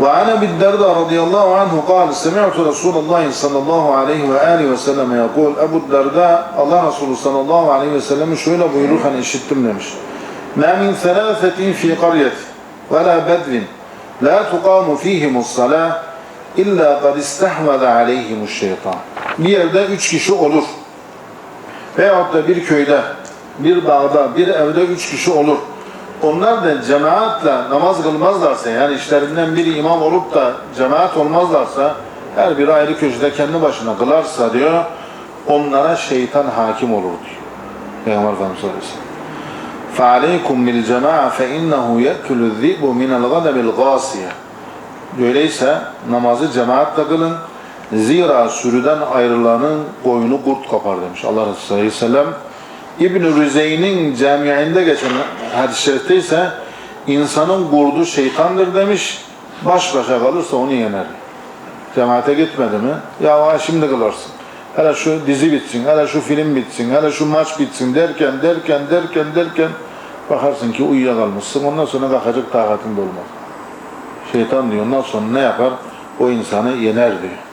وعن ابي الدرداء رضي الله عنه قال سمعت رسول الله صلى الله عليه وآله وسلم يقول Ebu Derda Allah Resulü sallallahu aleyhi ve sellem'i şöyle buyururken işittim demiş. Ma min thalâfetin fi qaryet ve la bedvin la tuqamu fihimus salah illa kad istehvede aleyhimuş şeytan. Bir yerde üç kişi olur. Veyahut da bir köyde, bir dağda, bir evde üç kişi olur. Onlar da cemaatle namaz kılmazlarsa, yani işlerinden biri imam olup da cemaat olmazlarsa, her biri ayrı köşede kendi başına kılarsa diyor, onlara şeytan hakim olur diyor. Peygamber Efendimiz sallallahu aleyhi ve sellem. فَعَلَيْكُمْ بِالْجَمَاعَ فَاِنَّهُ يَأْكُلُ الذِّئْبُ مِنَ الْغَنَمِ الْغَاسِيَةِ Öyleyse namazı cemaatle kılın. Zira sürüden ayrılanın boynu kurt kapar demiş Allah Resulü sallallahu aleyhi ve sellem. İbn-i Rüzey'nin camiinde geçen hadis-i şerifte ise insanın kurdu şeytandır demiş. Baş başa kalırsa onu yener. Cemaate gitmedi mi? Ya şimdi kılarsın. Hele şu dizi bitsin, hele şu film bitsin, hele şu maç bitsin derken derken derken derken bakarsın ki uyuyakalmışsın. Ondan sonra kalkacak takatın da olmaz. Şeytan diyor ondan sonra ne yapar? O insanı yener diyor.